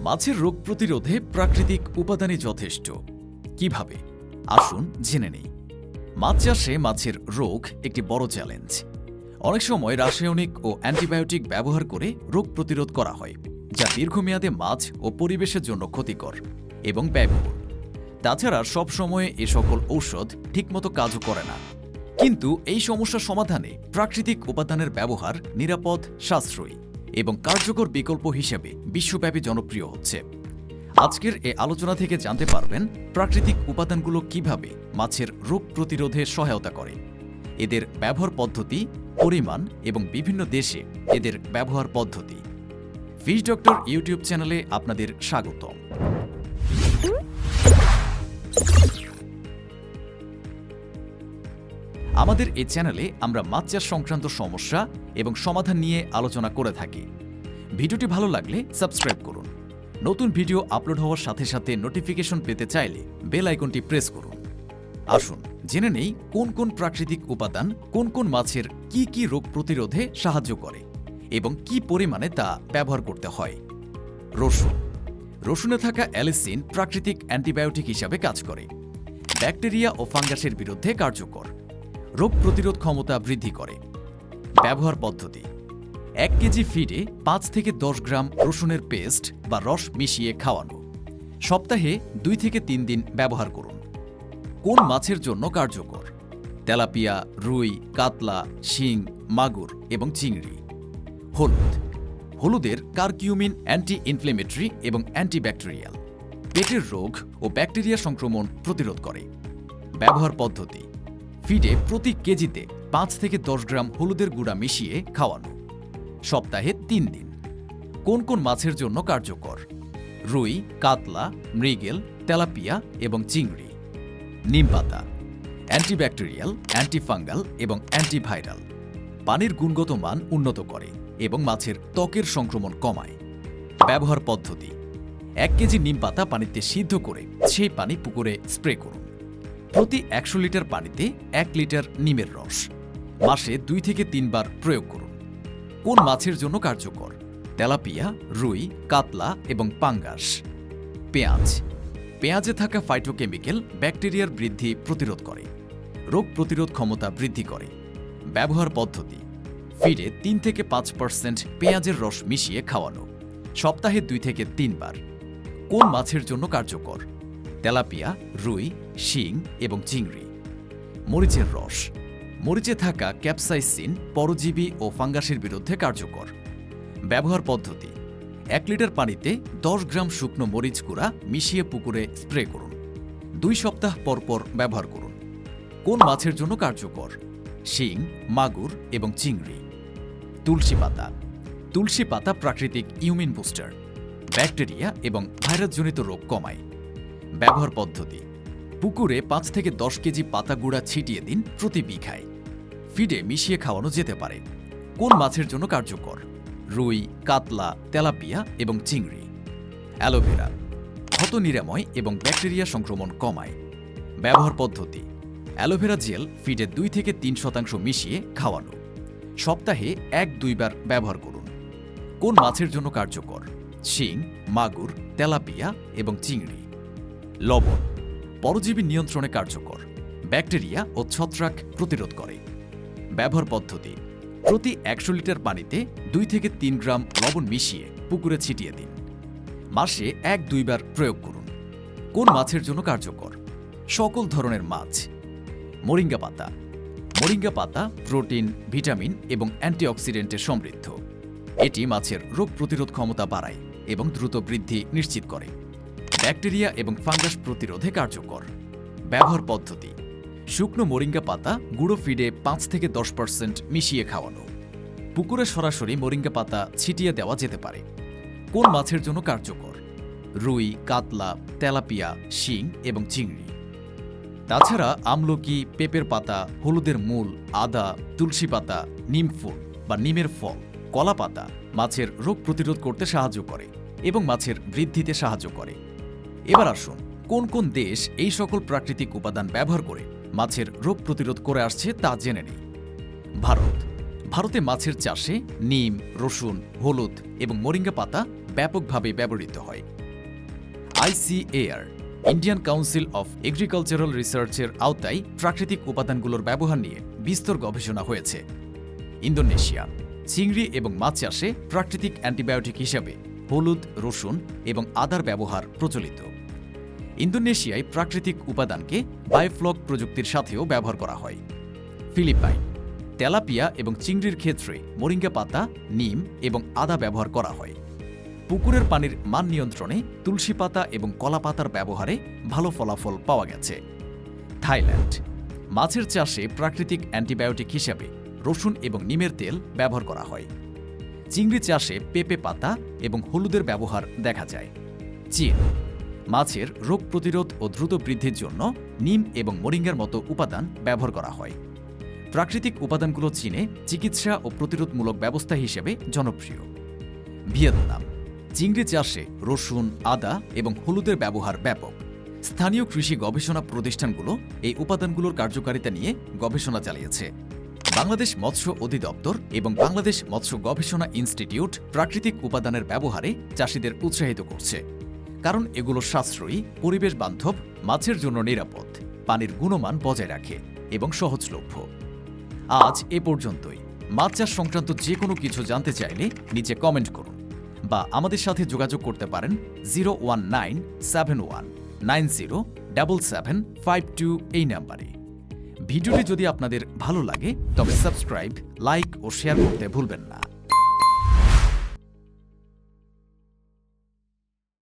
মাছের রোগ প্রতিরোধে প্রাকৃতিক উপাদানই যথেষ্ট। কীভাবে? আসুন জেনে নেই। মাছ চাষে মাছের রোগ একটি বড় চ্যালেঞ্জ। অনেক সময় রাসায়নিক ও অ্যান্টিবায়োটিক ব্যবহার করে রোগ প্রতিরোধ করা হয়, যা দীর্ঘমেয়াদে মাছ ও পরিবেশের জন্য ক্ষতিকর এবং ব্যয়বহুল। তাছাড়া সব সময়ে এ সকল ঔষধ ঠিকমতো কাজও করে না। কিন্তু এই সমস্যা সমাধানে প্রাকৃতিক উপাদানের ব্যবহার নিরাপদ, সাশ্রয়ী। এবং কার্যকর বিকল্প হিসেবে বিশ্বব্যাপী জনপ্রিয় হচ্ছে। আজকের এ আলোচনা থেকে জানতে পারবেন প্রাকৃতিক উপাদানগুলো কীভাবে মাছের রোগ প্রতিরোধে সহায়তা করে। এদের ব্যবহার পদ্ধতি, পরিমাণ এবং বিভিন্ন দেশে এদের ব্যবহার পদ্ধতি। ফিশ ডক্টর ইউটিউব চ্যানেলে আপনাদের স্বাগতম। আমাদের এই চ্যানেলে আমরা মাছ চাষ সংক্রান্ত সমস্যা এবং সমাধান নিয়ে আলোচনা করে থাকি। ভিডিওটি ভালো লাগলে সাবস্ক্রাইব করুন। নতুন ভিডিও আপলোড হওয়ার সাথে সাথে নোটিফিকেশন পেতে চাইলে বেল আইকনটি প্রেস করুন। আসুন, জেনে নেই কোন কোন প্রাকৃতিক উপাদান কোন কোন মাছের কি কি রোগ প্রতিরোধে সাহায্য করে এবং কি পরিমাণে তা ব্যবহার করতে হয়। রসুন। রসুনে থাকা অ্যালিসিন প্রাকৃতিক অ্যান্টিবায়োটিক হিসাবে কাজ করে। ব্যাকটেরিয়া ও ফাঙ্গাসের বিরুদ্ধে কার্যকর। রোগ প্রতিরোধ ক্ষমতা বৃদ্ধি করে। ব্যবহার পদ্ধতি। এক কেজি ফিডে পাঁচ থেকে দশ গ্রাম রসুনের পেস্ট বা রস মিশিয়ে খাওয়ানো। সপ্তাহে দুই থেকে তিন দিন ব্যবহার করুন। কোন মাছের জন্য কার্যকর? তেলাপিয়া, রুই, কাতলা, শিং, মাগুর এবং চিংড়ি। হলুদ। হলুদের কার্কিউমিন অ্যান্টি ইনফ্লেমেটরি এবং অ্যান্টিব্যাকটেরিয়াল। পেটের রোগ ও ব্যাকটেরিয়া সংক্রমণ প্রতিরোধ করে। ব্যবহার পদ্ধতি। ফিডে প্রতি কেজিতে পাঁচ থেকে দশ গ্রাম হলুদের গুঁড়া মিশিয়ে খাওয়ানো। সপ্তাহে তিন দিন। কোন কোন মাছের জন্য কার্যকর? রুই, কাতলা, মৃগেল, তেলাপিয়া এবং চিংড়ি। নিমপাতা অ্যান্টিব্যাকটেরিয়াল, অ্যান্টিফাঙ্গাল এবং অ্যান্টিভাইরাল। পানির গুণগত মান উন্নত করে এবং মাছের ত্বকের সংক্রমণ কমায়। ব্যবহার পদ্ধতি, এক কেজি নিম পাতা পানিতে সিদ্ধ করে সেই পানি পুকুরে স্প্রে করুন। প্রতি একশো লিটার পানিতে এক লিটার নিমের রস। মাসে দুই থেকে তিনবার প্রয়োগ করুন। কোন মাছের জন্য কার্যকর? তেলাপিয়া, রুই, কাতলা এবং পাঙ্গাস। পেঁয়াজ। পেঁয়াজে থাকা ফাইটোকেমিক্যাল ব্যাকটেরিয়ার বৃদ্ধি প্রতিরোধ করে। রোগ প্রতিরোধ ক্ষমতা বৃদ্ধি করে। ব্যবহার পদ্ধতি। ফিডে তিন থেকে পাঁচ পার্সেন্ট পেঁয়াজের রস মিশিয়ে খাওয়ানো। সপ্তাহে দুই থেকে তিনবার। কোন মাছের জন্য কার্যকর? তেলাপিয়া, রুই, শিং এবং চিংড়ি। মরিচের রস। মরিচে থাকা ক্যাপসাইসিন পরজীবী ও ফাঙ্গাসের বিরুদ্ধে কার্যকর। ব্যবহার পদ্ধতি। এক লিটার পানিতে দশ গ্রাম শুকনো মরিচ গুঁড়া মিশিয়ে পুকুরে স্প্রে করুন। দুই সপ্তাহ পর পর ব্যবহার করুন। কোন মাছের জন্য কার্যকর? শিং, মাগুর এবং চিংড়ি। তুলসী পাতা। তুলসী পাতা প্রাকৃতিক ইউমিন বুস্টার। ব্যাকটেরিয়া এবং ভাইরাসজনিত রোগ কমায়। ব্যবহার পদ্ধতি। পুকুরে পাঁচ থেকে দশ কেজি পাতা গুঁড়া ছিটিয়ে দিন প্রতি বিঘায়। ফিডে মিশিয়ে খাওয়ানো যেতে পারে। কোন মাছের জন্য কার্যকর? রুই, কাতলা, তেলাপিয়া এবং চিংড়ি। অ্যালোভেরা ক্ষত নিরাময় এবং ব্যাকটেরিয়া সংক্রমণ কমায়। ব্যবহার পদ্ধতি, অ্যালোভেরা জেল ফিডে দুই থেকে তিন শতাংশ মিশিয়ে খাওয়ানো। সপ্তাহে এক দুইবার ব্যবহার করুন। কোন মাছের জন্য কার্যকর? শিং, মাগুর, তেলাপিয়া এবং চিংড়ি। লবণ। পরজীবী নিয়ন্ত্রণে কার্যকর। ব্যাকটেরিয়া ও ছত্রাক প্রতিরোধ করে। ব্যবহার পদ্ধতি। প্রতি একশো লিটার পানিতে দুই থেকে তিন গ্রাম লবণ মিশিয়ে পুকুরে ছিটিয়ে দিন। মাসে এক দুইবার প্রয়োগ করুন। কোন মাছের জন্য কার্যকর? সকল ধরনের মাছ। মোরিঙ্গা পাতা। মোরিঙ্গা পাতা প্রোটিন, ভিটামিন এবং অ্যান্টিঅক্সিডেন্টে সমৃদ্ধ। এটি মাছের রোগ প্রতিরোধ ক্ষমতা বাড়ায় এবং দ্রুত বৃদ্ধি নিশ্চিত করে। ব্যাকটেরিয়া এবং ফাঙ্গাস প্রতিরোধে কার্যকর। ব্যবহার পদ্ধতি, শুকনো মোরিঙ্গা পাতা গুঁড়ো ফিডে পাঁচ থেকে দশ পার্সেন্ট মিশিয়ে খাওয়ানো। পুকুরে সরাসরি মোরিঙ্গা পাতা ছিটিয়ে দেওয়া যেতে পারে। কোন মাছের জন্য কার্যকর? রুই, কাতলা, তেলাপিয়া, শিং এবং চিংড়ি। তাছাড়া আমলকি, পেঁপের পাতা, হলুদের মূল, আদা, তুলসী পাতা, নিম ফুল বা নিমের ফল, কলা পাতা মাছের রোগ প্রতিরোধ করতে সাহায্য করে এবং মাছের বৃদ্ধিতে সাহায্য করে। এবার আসুন, কোন কোন দেশ এই সকল প্রাকৃতিক উপাদান ব্যবহার করে মাছের রোগ প্রতিরোধ করে আসছে তা জেনে নেই ভারত। ভারতে মাছের চাষে নিম, রসুন, হলুদ এবং মোরিঙ্গা পাতা ব্যাপকভাবে ব্যবহৃত হয়। ICAR, Indian council of agricultural রিসার্চের আওতায় প্রাকৃতিক উপাদানগুলোর ব্যবহার নিয়ে বিস্তর গবেষণা হয়েছে। ইন্দোনেশিয়া, চিংড়ি এবং মাছ চাষে প্রাকৃতিক অ্যান্টিবায়োটিক হিসাবে হলুদ, রসুন এবং আদার ব্যবহার প্রচলিত। ইন্দোনেশিয়ায় প্রাকৃতিক উপাদানকে বায়োফ্লক প্রযুক্তির সাথেও ব্যবহার করা হয়। ফিলিপাইন, তেলাপিয়া এবং চিংড়ির ক্ষেত্রে মোরিঙ্গা পাতা, নিম এবং আদা ব্যবহার করা হয়। পুকুরের পানির মান নিয়ন্ত্রণে তুলসী পাতা এবং কলা পাতার ব্যবহারে ভালো ফলাফল পাওয়া গেছে। থাইল্যান্ড, মাছের চাষে প্রাকৃতিক অ্যান্টিবায়োটিক হিসাবে রসুন এবং নিমের তেল ব্যবহার করা হয়। চিংড়ি চাষে পেঁপে পাতা এবং হলুদের ব্যবহার দেখা যায়। চীন, মাছের রোগ প্রতিরোধ ও দ্রুত বৃদ্ধির জন্য নিম এবং মোরিঙ্গার মতো উপাদান ব্যবহার করা হয়। প্রাকৃতিক উপাদানগুলো চীনে চিকিৎসা ও প্রতিরোধমূলক ব্যবস্থা হিসেবে জনপ্রিয়। ভিয়েতনাম, চিংড়ি চাষে রসুন, আদা এবং হলুদের ব্যবহার ব্যাপক। স্থানীয় কৃষি গবেষণা প্রতিষ্ঠানগুলো এই উপাদানগুলোর কার্যকারিতা নিয়ে গবেষণা চালিয়েছে। বাংলাদেশ মৎস্য অধিদপ্তর এবং বাংলাদেশ মৎস্য গবেষণা ইনস্টিটিউট প্রাকৃতিক উপাদানের ব্যবহারে চাষিদের উৎসাহিত করছে। কারণ এগুলো সাশ্রয়ী, পরিবেশ বান্ধব, মাছের জন্য নিরাপদ, পানির গুণমান বজায় রাখে এবং সহজলভ্য। আজ এ পর্যন্তই। মাছ চাষ সংক্রান্ত যে কোনো কিছু জানতে চাইলে নিচে কমেন্ট করুন বা আমাদের সাথে যোগাযোগ করতে পারেন zero one nine seven one nine zero double seven five two এই নাম্বারে। ভিডিওটি যদি আপনাদের ভালো লাগে তবে সাবস্ক্রাইব লাইক ও শেয়ার করতে ভুলবেন না।